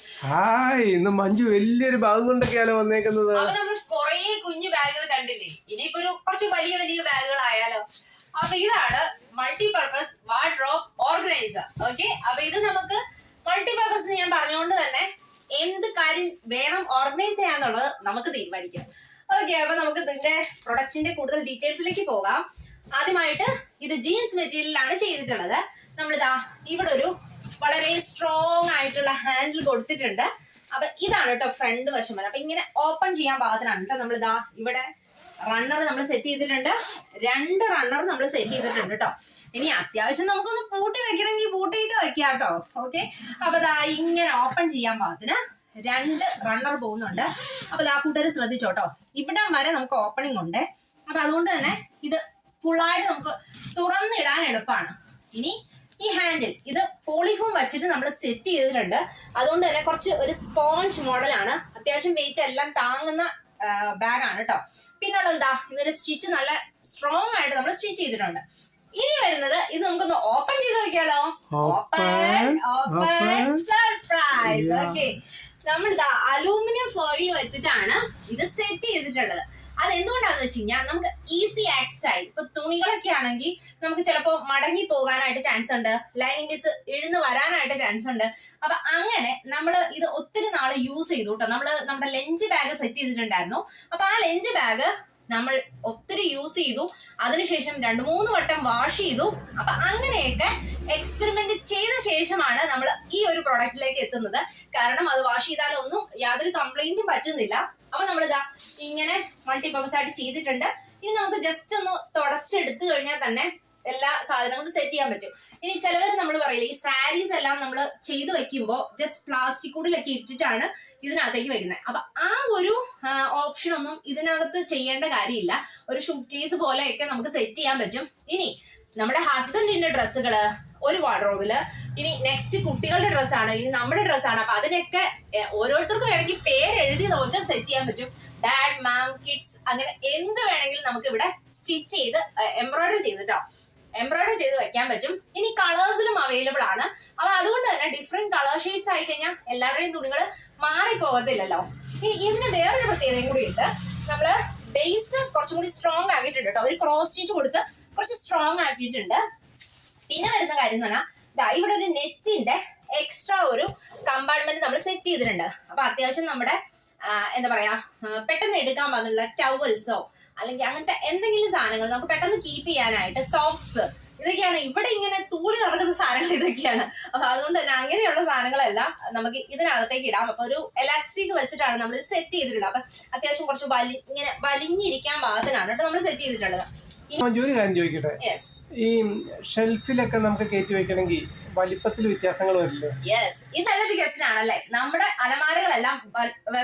Hi ഇന്ന് മഞ്ജു വലിയൊരു bag കൊണ്ടൊക്കെയാലോ വന്നേക്കുന്നത്? അപ്പൊ നമ്മൾ കുറേ കുഞ്ഞു ബാഗുകൾ കണ്ടില്ലേ? ഇനിയിപ്പോ ഒരു കുറച്ച് വലിയ വലിയ ബാഗുകൾ ആയാലോ? അപ്പൊ ഇതാണ് multi purpose wardrobe organiser okay അപ്പൊ ഇത് നമുക്ക് മൾട്ടി പർപ്പസ് ഞാൻ പറഞ്ഞുകൊണ്ട് തന്നെ എന്ത് കാര്യം വേണം ഓർഗനൈസ് ചെയ്യാന്നുള്ളത് നമുക്ക് തീരുമാനിക്കാം. ഓക്കെ അപ്പൊ നമുക്ക് ഇതിന്റെ പ്രൊഡക്റ്റിന്റെ കൂടുതൽ ഡീറ്റെയിൽസിലേക്ക് പോകാം. ആദ്യമായിട്ട് ഇത് ജീൻസ് മെറ്റീരിയലാണ് ചെയ്തിട്ടുള്ളത്. നമ്മളിതാ ഇവിടെ ഒരു വളരെ സ്ട്രോങ് ആയിട്ടുള്ള ഹാൻഡിൽ കൊടുത്തിട്ടുണ്ട്. അപ്പൊ ഇതാണ് കേട്ടോ ഫ്രണ്ട് വശം വരെ. അപ്പൊ ഇങ്ങനെ ഓപ്പൺ ചെയ്യാൻ പാകത്തിനാണ് കേട്ടോ നമ്മൾ ഇതാ ഇവിടെ റണ്ണർ നമ്മൾ സെറ്റ് ചെയ്തിട്ടുണ്ട്. രണ്ട് റണ്ണർ നമ്മൾ സെറ്റ് ചെയ്തിട്ടുണ്ട് കേട്ടോ. ഇനി അത്യാവശ്യം നമുക്കൊന്ന് പൂട്ടി വെക്കണമെങ്കിൽ പൂട്ടിയിട്ട് വെക്കാം കേട്ടോ. ഓക്കെ അപ്പൊ ദാ ഇങ്ങനെ ഓപ്പൺ ചെയ്യാൻ പാകത്തിന് രണ്ട് റണ്ണർ പോകുന്നുണ്ട്. അപ്പൊ ദാ കൂട്ടുകാർ ശ്രദ്ധിച്ചോട്ടോ ഇവിടം വരെ നമുക്ക് ഓപ്പണിംഗ് ഉണ്ട്. അപ്പൊ അതുകൊണ്ട് തന്നെ ഇത് ഫുള്ളായിട്ട് നമുക്ക് തുറന്നിടാൻ എളുപ്പമാണ്. ഇനി ഈ ഹാൻഡിൽ ഇത് പോളിഫോം വെച്ചിട്ട് നമ്മൾ സെറ്റ് ചെയ്തിട്ടുണ്ട്. അതുകൊണ്ട് തന്നെ കുറച്ച് ഒരു സ്പോഞ്ച് മോഡലാണ് അത്യാവശ്യം വെയിറ്റ് എല്ലാം താങ്ങുന്ന ബാഗാണ് കേട്ടോ പിന്നെ ഉള്ളത് എന്താ ഇതിന്റെ സ്റ്റിച്ച് നല്ല സ്ട്രോങ് ആയിട്ട് നമ്മൾ സ്റ്റിച്ച് ചെയ്തിട്ടുണ്ട്. ഇനി വരുന്നത് ഇത് നമുക്കൊന്ന് ഓപ്പൺ ചെയ്ത് നോക്കിയാലോ? Open open surprise. ഓക്കെ നമ്മൾ ഇതാ അലൂമിനിയം ഫോയിൽ വെച്ചിട്ടാണ് ഇത് സെറ്റ് ചെയ്തിട്ടുള്ളത്. അത് എന്തുകൊണ്ടാന്ന് വെച്ച് കഴിഞ്ഞാൽ നമുക്ക് ഈസി ആക്സസ് ആയി. ഇപ്പൊ തുണികളൊക്കെ ആണെങ്കിൽ നമുക്ക് ചിലപ്പോൾ മടങ്ങി പോകാനായിട്ട് ചാൻസ് ഉണ്ട്. ലൈനിങ് പീസ് ഇഴുന്ന് വരാനായിട്ട് ചാൻസ് ഉണ്ട്. അപ്പൊ അങ്ങനെ നമ്മൾ ഇത് ഒത്തിരി നാൾ യൂസ് ചെയ്തു കേട്ടോ നമ്മൾ നമ്മുടെ ലെഞ്ച് ബാഗ് സെറ്റ് ചെയ്തിട്ടുണ്ടായിരുന്നു. അപ്പൊ ആ ലെഞ്ച് ബാഗ് നമ്മൾ ഒത്തിരി യൂസ് ചെയ്തു. അതിനുശേഷം രണ്ട് മൂന്ന് വട്ടം വാഷ് ചെയ്തു. അപ്പൊ അങ്ങനെയൊക്കെ എക്സ്പെരിമെന്റ് ചെയ്ത ശേഷമാണ് നമ്മൾ ഈ ഒരു പ്രൊഡക്റ്റിലേക്ക് എത്തുന്നത്. കാരണം അത് വാഷ് ചെയ്താലൊന്നും യാതൊരു കംപ്ലൈന്റും പറ്റുന്നില്ല. അപ്പൊ നമ്മളിതാ ഇങ്ങനെ മൾട്ടിപർപ്പസ് ആയിട്ട് ചെയ്തിട്ടുണ്ട്. ഇനി നമുക്ക് ജസ്റ്റ് ഒന്ന് തുടച്ചെടുത്തു കഴിഞ്ഞാൽ തന്നെ എല്ലാ സാധനങ്ങളും സെറ്റ് ചെയ്യാൻ പറ്റും. ഇനി ചിലവർ നമ്മൾ പറയില്ല ഈ സാരീസ് എല്ലാം നമ്മൾ ചെയ്ത് വെക്കുമ്പോൾ ജസ്റ്റ് പ്ലാസ്റ്റിക് കൂടിലൊക്കെ ഇട്ടിട്ടാണ് ഇതിനകത്തേക്ക് വരുന്നത് അപ്പൊ ആ ഒരു ഓപ്ഷൻ ഒന്നും ഇതിനകത്ത് ചെയ്യേണ്ട കാര്യമില്ല. ഒരു ഷൂട്ട് കേസ് പോലെയൊക്കെ നമുക്ക് സെറ്റ് ചെയ്യാൻ പറ്റും. ഇനി നമ്മുടെ ഹസ്ബൻഡിന്റെ ഡ്രസ്സുകൾ ഒരു വാർഡ്രോബിൽ ഇനി നെക്സ്റ്റ് കുട്ടികളുടെ ഡ്രസ്സാണ് ഇനി നമ്മുടെ ഡ്രസ്സാണ് അപ്പൊ അതിനൊക്കെ ഓരോരുത്തർക്കും വേണമെങ്കിൽ പേര് എഴുതി നമുക്ക് സെറ്റ് ചെയ്യാൻ പറ്റും. ഡാഡ് മാം കിഡ്സ് അങ്ങനെ എന്ത് വേണമെങ്കിലും നമുക്ക് ഇവിടെ സ്റ്റിച്ച് ചെയ്ത് എംബ്രോയിഡറി ചെയ്തിട്ടോ. എംബ്രോയിഡറി ചെയ്ത് വെക്കാൻ പറ്റും. ഇനി കളേഴ്സിലും അവൈലബിൾ ആണ്. അപ്പൊ അതുകൊണ്ട് തന്നെ ഡിഫറെന്റ് കളർ ഷെയ്ഡ്സ് ആയി കഴിഞ്ഞാൽ എല്ലാവരുടെയും തുണികൾ മാറി പോകത്തില്ലല്ലോ ഇനി ഇതിന് വേറൊരു പ്രത്യേകതയും കൂടി ഉണ്ട്. നമ്മൾ ബേസ് കുറച്ചും കൂടി സ്ട്രോങ് ആക്കിയിട്ടുണ്ട് കേട്ടോ. ഒരു ക്രോസ് സ്റ്റിച്ച് കൊടുത്ത് കുറച്ച് സ്ട്രോങ് ആക്കിയിട്ടുണ്ട്. പിന്നെ വരുന്ന കാര്യം എന്ന് പറഞ്ഞാൽ ഇവിടെ ഒരു നെറ്റിന്റെ എക്സ്ട്രാ ഒരു കമ്പാർട്ട്മെന്റ് നമ്മൾ സെറ്റ് ചെയ്തിട്ടുണ്ട്. അപ്പൊ അത്യാവശ്യം നമ്മുടെ എന്താ പറയാ പെട്ടെന്ന് എടുക്കാൻ പാടുള്ള ടവൽസോ അല്ലെങ്കിൽ അങ്ങനത്തെ എന്തെങ്കിലും സാധനങ്ങൾ നമുക്ക് പെട്ടെന്ന് കീപ്പ് ചെയ്യാനായിട്ട് സോക്സ് ഇതൊക്കെയാണ്. ഇവിടെ ഇങ്ങനെ തൂളി നടക്കുന്ന സാധനങ്ങൾ ഇതൊക്കെയാണ്. അപ്പൊ അതുകൊണ്ട് തന്നെ അങ്ങനെയുള്ള സാധനങ്ങളെല്ലാം നമുക്ക് ഇതിനകത്തേക്ക് ഇടാം. അപ്പൊ ഒരു എലാസ്റ്റിക് വെച്ചിട്ടാണ് നമ്മൾ ഇത് സെറ്റ് ചെയ്തിട്ടുള്ളത്. അപ്പൊ അത്യാവശ്യം കുറച്ച് വലി ഇങ്ങനെ വലിഞ്ഞിരിക്കാൻ പാകത്തിനാണ് കേട്ടോ നമ്മൾ സെറ്റ് ചെയ്തിട്ടുള്ളത്. ഒരു കാര്യം ചോദിക്കട്ടെ. ഈ ഷെൽഫിലൊക്കെ നമുക്ക് കയറ്റി വെക്കണമെങ്കിൽ വലിപ്പത്തിൽ വ്യത്യാസങ്ങൾ വരില്ലേ? യെസ് ഇത് നല്ലൊരു ക്വസ്റ്റൻ ആണല്ലേ നമ്മുടെ അലമാരകളെല്ലാം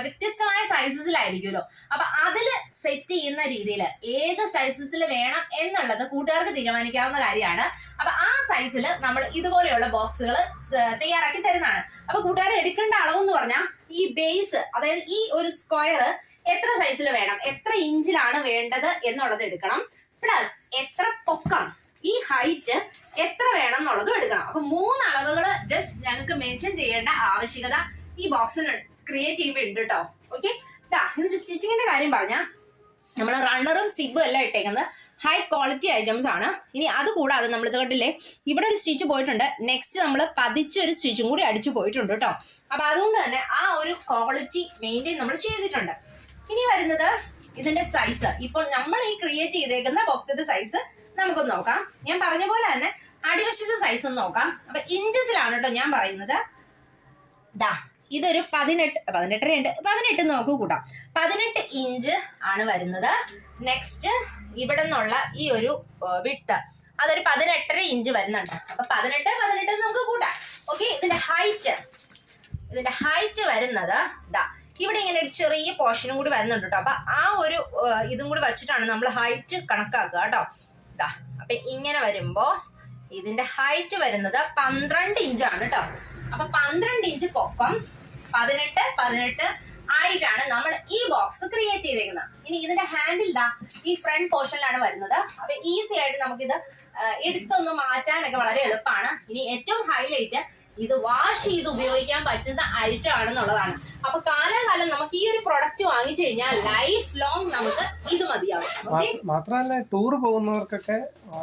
വ്യത്യസ്തമായ സൈസസിലായിരിക്കുമല്ലോ അപ്പൊ അതിൽ സെറ്റ് ചെയ്യുന്ന രീതിയിൽ ഏത് സൈസസിൽ വേണം എന്നുള്ളത് കൂട്ടുകാർക്ക് തീരുമാനിക്കാവുന്ന കാര്യമാണ്. അപ്പൊ ആ സൈസിൽ നമ്മൾ ഇതുപോലെയുള്ള ബോക്സുകൾ തയ്യാറാക്കി തരുന്നതാണ്. അപ്പൊ കൂട്ടുകാർ എടുക്കേണ്ട അളവ് എന്ന് പറഞ്ഞാൽ ഈ ബേസ് അതായത് ഈ ഒരു സ്ക്വയർ എത്ര സൈസിൽ വേണം എത്ര ഇഞ്ചിലാണ് വേണ്ടത് എന്നുള്ളത് എടുക്കണം. പ്ലസ് എത്ര പൊക്കം? ഈ ഹൈറ്റ് എത്ര വേണം എന്നുള്ളതും എടുക്കണം. അപ്പൊ മൂന്ന് അളവുകൾ ജസ്റ്റ് ഞങ്ങൾക്ക് മെൻഷൻ ചെയ്യേണ്ട ആവശ്യകത ഈ ബോക്സിന് ക്രിയേറ്റ് ചെയ്യുമ്പോൾ ഉണ്ട് കേട്ടോ ഓക്കെ സ്റ്റിച്ചിങ്ങിന്റെ കാര്യം പറഞ്ഞാൽ നമ്മൾ റണ്ണറും സിബും എല്ലാം ഇട്ടേക്കുന്നത് ഹൈ ക്വാളിറ്റി ഐറ്റംസ് ആണ്. ഇനി അത് കൂടാതെ നമ്മൾ ഇത് കണ്ടില്ലേ ഇവിടെ ഒരു സ്റ്റിച്ച് പോയിട്ടുണ്ട്. നെക്സ്റ്റ് നമ്മൾ പതിച്ച ഒരു സ്റ്റിച്ചും കൂടി അടിച്ചു പോയിട്ടുണ്ട് കേട്ടോ അപ്പൊ അതുകൊണ്ട് തന്നെ ആ ഒരു ക്വാളിറ്റി മെയിന്റെയിൻ നമ്മൾ ചെയ്തിട്ടുണ്ട്. ഇനി വരുന്നത് ഇതിന്റെ സൈസ് ഇപ്പോൾ നമ്മൾ ഈ ക്രിയേറ്റ് ചെയ്തേക്കുന്ന ബോക്സിന്റെ സൈസ് നമുക്കൊന്ന് നോക്കാം. ഞാൻ പറഞ്ഞ പോലെ തന്നെ അടിവശത്തെ സൈസ് ഒന്ന് നോക്കാം. അപ്പൊ ഇഞ്ചസിലാണ് കേട്ടോ ഞാൻ പറയുന്നത്. ദാ ഇതൊരു പതിനെട്ട് പതിനെട്ടര ഉണ്ട്. പതിനെട്ട് നോക്കൂ കൂട്ടാം. പതിനെട്ട് ഇഞ്ച് ആണ് വരുന്നത്. നെക്സ്റ്റ് ഇവിടെ നിന്നുള്ള ഈ ഒരു വിട്ട് അതൊരു പതിനെട്ടര ഇഞ്ച് വരുന്നുണ്ട്. അപ്പൊ പതിനെട്ട് പതിനെട്ട് നമുക്ക് കൂട്ടാം. ഓക്കെ ഇതിന്റെ ഹൈറ്റ് ഇതിന്റെ ഹൈറ്റ് വരുന്നത് ദാ ഇവിടെ ഇങ്ങനെ ഒരു ചെറിയ പോർഷനും കൂടി വരുന്നുണ്ട് കേട്ടോ അപ്പൊ ആ ഒരു ഇതും കൂടി വെച്ചിട്ടാണ് നമ്മൾ ഹൈറ്റ് കണക്കാക്കുക കേട്ടോ ഇതാ അപ്പൊ ഇങ്ങനെ വരുമ്പോ ഇതിന്റെ ഹൈറ്റ് വരുന്നത് പന്ത്രണ്ട് ഇഞ്ചാണ് കേട്ടോ അപ്പൊ പന്ത്രണ്ട് ഇഞ്ച് പൊക്കം പതിനെട്ട് പതിനെട്ട് ആയിട്ടാണ് നമ്മൾ ഈ ബോക്സ് ക്രിയേറ്റ് ചെയ്തേക്കുന്നത് ഇനി ഇതിന്റെ ഹാൻഡിൽ ദാ ഈ ഫ്രണ്ട് പോർഷനിലാണ് വരുന്നത്. അപ്പൊ ഈസി ആയിട്ട് നമുക്കിത് എടുത്തൊന്ന് മാറ്റാനൊക്കെ വളരെ എളുപ്പമാണ് ഇനി ഏറ്റവും ഹൈലൈറ്റ് ഇത് വാഷ് ചെയ്ത് ഉപയോഗിക്കാൻ പറ്റുന്ന ഐറ്റം ആണെന്നുള്ളതാണ് അപ്പൊ കാലാകാലം നമുക്ക് ഈ ഒരു പ്രൊഡക്റ്റ് വാങ്ങിച്ചു കഴിഞ്ഞാൽ ലൈഫ് ലോങ് നമുക്ക് ഇത് മതിയാവും. മാത്രമല്ല ടൂർ പോകുന്നവർക്കൊക്കെ ആ,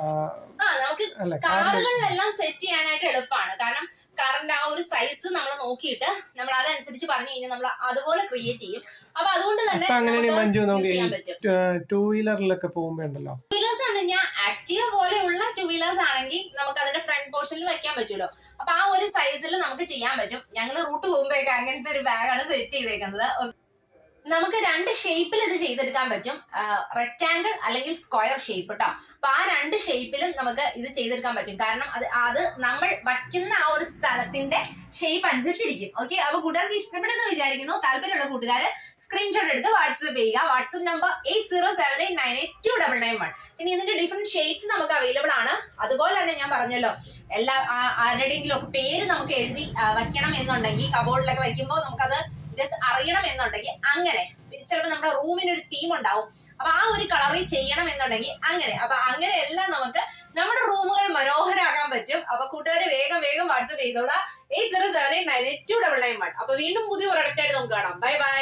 നമുക്ക് കാറുകളിലെല്ലാം സെറ്റ് ചെയ്യാനായിട്ട് എളുപ്പമാണ്. കാരണം കാറിന്റെ ആ ഒരു സൈസ് നമ്മൾ നോക്കിയിട്ട് നമ്മൾ അതനുസരിച്ച് പറഞ്ഞു കഴിഞ്ഞാൽ നമ്മൾ അതുപോലെ ക്രിയേറ്റ് ചെയ്യും. അപ്പൊ അതുകൊണ്ട് തന്നെ ടൂ വീലറിലൊക്കെ പോകുമ്പോ ഞാൻ ആക്റ്റീവ പോലെയുള്ള ടു വീലേഴ്സ് ആണെങ്കിൽ നമുക്ക് അതിന്റെ ഫ്രണ്ട് പോർഷനിൽ വെക്കാൻ പറ്റുമല്ലോ അപ്പൊ ആ ഒരു സൈസിൽ നമുക്ക് ചെയ്യാൻ പറ്റും. ഞങ്ങൾ റൂട്ട് പോകുമ്പോഴേക്കും അങ്ങനത്തെ ഒരു ബാഗാണ് സെറ്റ് ചെയ്തേക്കുന്നത്. നമുക്ക് രണ്ട് ഷേപ്പിൽ ഇത് ചെയ്തെടുക്കാൻ പറ്റും. റെക്റ്റാങ്കിൾ അല്ലെങ്കിൽ സ്ക്വയർ ഷേപ്പ് കേട്ടോ അപ്പൊ ആ രണ്ട് ഷേപ്പിലും നമുക്ക് ഇത് ചെയ്തെടുക്കാൻ പറ്റും. കാരണം അത് അത് നമ്മൾ വയ്ക്കുന്ന ആ ഒരു സ്ഥലത്തിന്റെ ഷേപ്പ് അനുസരിച്ചിരിക്കും. ഓക്കെ അപ്പൊ കൂട്ടുകാർക്ക് ഇഷ്ടപ്പെടുന്ന വിചാരിക്കുന്നു. താല്പര്യമുള്ള കൂട്ടുകാർ സ്ക്രീൻഷോട്ട് എടുത്ത് വാട്സ്ആപ്പ് ചെയ്യുക. WhatsApp number eight zero seven eight nine eight two double nine one ഇനി ഇതിന്റെ ഡിഫറെന്റ് ഷെയ്ഡ്സ് നമുക്ക് അവൈലബിൾ ആണ്. അതുപോലെ തന്നെ ഞാൻ പറഞ്ഞല്ലോ എല്ലാ ആരുടെയെങ്കിലും ഒക്കെ പേര് നമുക്ക് എഴുതി വയ്ക്കണം എന്നുണ്ടെങ്കിൽ കബോർഡിലൊക്കെ വയ്ക്കുമ്പോൾ നമുക്കത് ജസ്റ്റ് അറിയണം എന്നുണ്ടെങ്കിൽ അങ്ങനെ ചിലപ്പോൾ നമ്മുടെ റൂമിന് ഒരു തീം ഉണ്ടാവും. അപ്പൊ ആ ഒരു കളറിൽ ചെയ്യണം എന്നുണ്ടെങ്കിൽ അങ്ങനെ. അപ്പൊ അങ്ങനെ എല്ലാം നമുക്ക് നമ്മുടെ റൂമുകൾ മനോഹരാകാൻ പറ്റും. അപ്പൊ കൂട്ടുകാരെ വേഗം വേഗം വാട്സപ്പ് ചെയ്തോളാം. Eight zero seven eight nine eight two double nine one. അപ്പൊ വീണ്ടും പുതിയ പ്രൊഡക്റ്റ് ആയിട്ട് നമുക്ക് കാണാം. Bye bye.